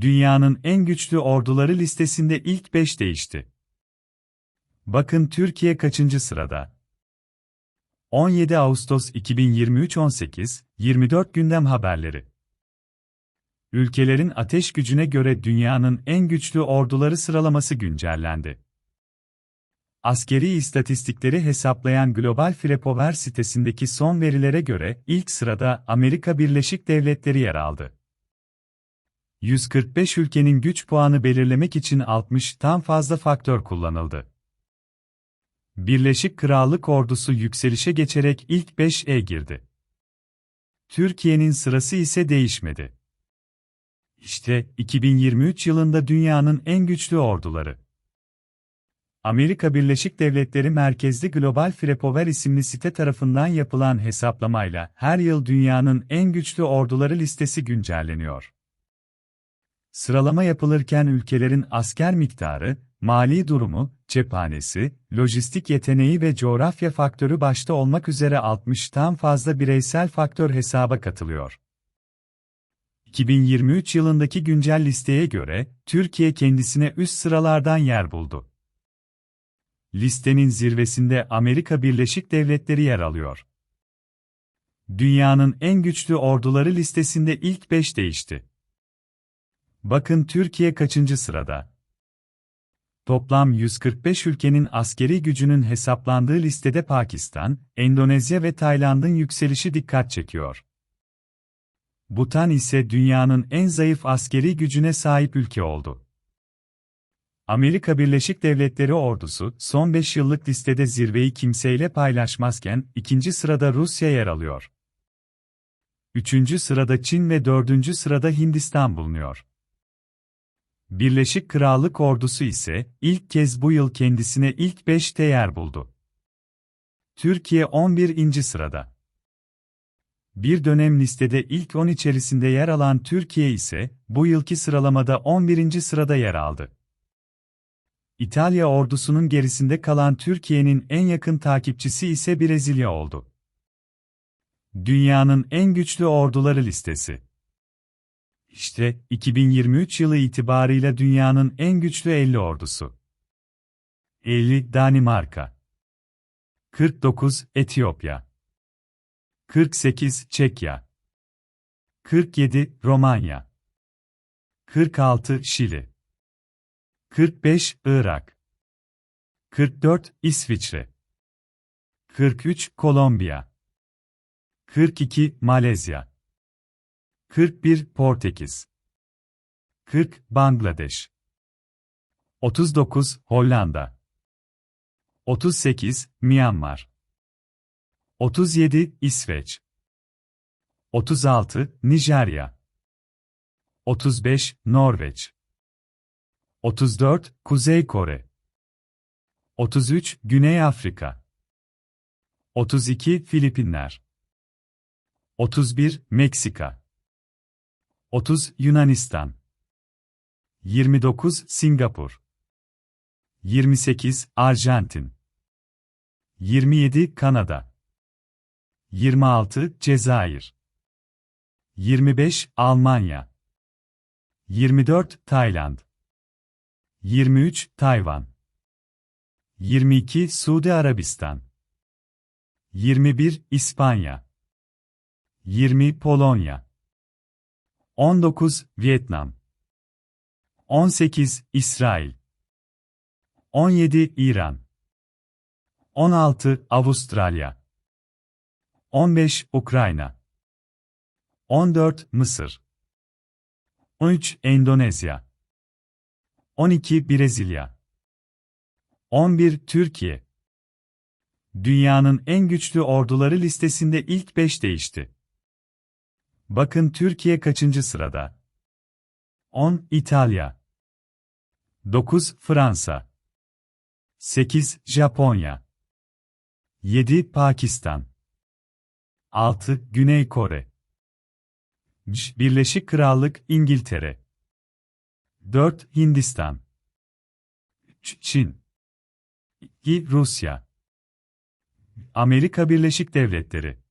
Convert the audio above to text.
Dünyanın en güçlü orduları listesinde ilk 5 değişti. Bakın Türkiye kaçıncı sırada? 17 Ağustos 2023 18 24 gündem haberleri. Ülkelerin ateş gücüne göre dünyanın en güçlü orduları sıralaması güncellendi. Askeri istatistikleri hesaplayan Global Firepower sitesindeki son verilere göre ilk sırada Amerika Birleşik Devletleri yer aldı. 145 ülkenin güç puanı belirlemek için 60'tan fazla faktör kullanıldı. Birleşik Krallık ordusu yükselişe geçerek ilk 5'e girdi. Türkiye'nin sırası ise değişmedi. İşte 2023 yılında dünyanın en güçlü orduları. Amerika Birleşik Devletleri merkezli Global Firepower isimli site tarafından yapılan hesaplamayla her yıl dünyanın en güçlü orduları listesi güncelleniyor. Sıralama yapılırken ülkelerin asker miktarı, mali durumu, cephanesi, lojistik yeteneği ve coğrafya faktörü başta olmak üzere 60'tan fazla bireysel faktör hesaba katılıyor. 2023 yılındaki güncel listeye göre Türkiye kendisine üst sıralardan yer buldu. Listenin zirvesinde Amerika Birleşik Devletleri yer alıyor. Dünyanın en güçlü orduları listesinde ilk 5 değişti. Bakın Türkiye kaçıncı sırada? Toplam 145 ülkenin askeri gücünün hesaplandığı listede Pakistan, Endonezya ve Tayland'ın yükselişi dikkat çekiyor. Bhutan ise dünyanın en zayıf askeri gücüne sahip ülke oldu. Amerika Birleşik Devletleri ordusu son 5 yıllık listede zirveyi kimseyle paylaşmazken ikinci sırada Rusya yer alıyor. Üçüncü sırada Çin ve dördüncü sırada Hindistan bulunuyor. Birleşik Krallık ordusu ise ilk kez bu yıl kendisine ilk 5'te yer buldu. Türkiye 11. sırada. Bir dönem listede ilk 10 içerisinde yer alan Türkiye ise bu yılki sıralamada 11. sırada yer aldı. İtalya ordusunun gerisinde kalan Türkiye'nin en yakın takipçisi ise Brezilya oldu. Dünyanın en güçlü orduları listesi işte, 2023 yılı itibarıyla dünyanın en güçlü 50 ordusu. 50 Danimarka. 49 Etiyopya. 48 Çekya. 47 Romanya. 46 Şili. 45 Irak. 44 İsviçre. 43 Kolombiya. 42 Malezya 41 Portekiz. 40 Bangladeş. 39 Hollanda. 38 Myanmar. 37 İsveç. 36 Nijerya. 35 Norveç. 34 Kuzey Kore. 33 Güney Afrika. 32 Filipinler. 31 Meksika 30 Yunanistan. 29 Singapur. 28 Arjantin. 27 Kanada. 26 Cezayir. 25 Almanya. 24 Tayland. 23 Tayvan. 22 Suudi Arabistan. 21 İspanya. 20 Polonya 19 Vietnam. 18 İsrail. 17 İran. 16 Avustralya. 15 Ukrayna. 14 Mısır. 13 Endonezya. 12 Brezilya. 11 Türkiye. Dünyanın en güçlü orduları listesinde ilk 5 değişti. Bakın Türkiye kaçıncı sırada? 10 İtalya. 9 Fransa. 8 Japonya. 7 Pakistan. 6 Güney Kore. Birleşik Krallık İngiltere. 4 Hindistan. 3 Çin. 2 Rusya. Amerika Birleşik Devletleri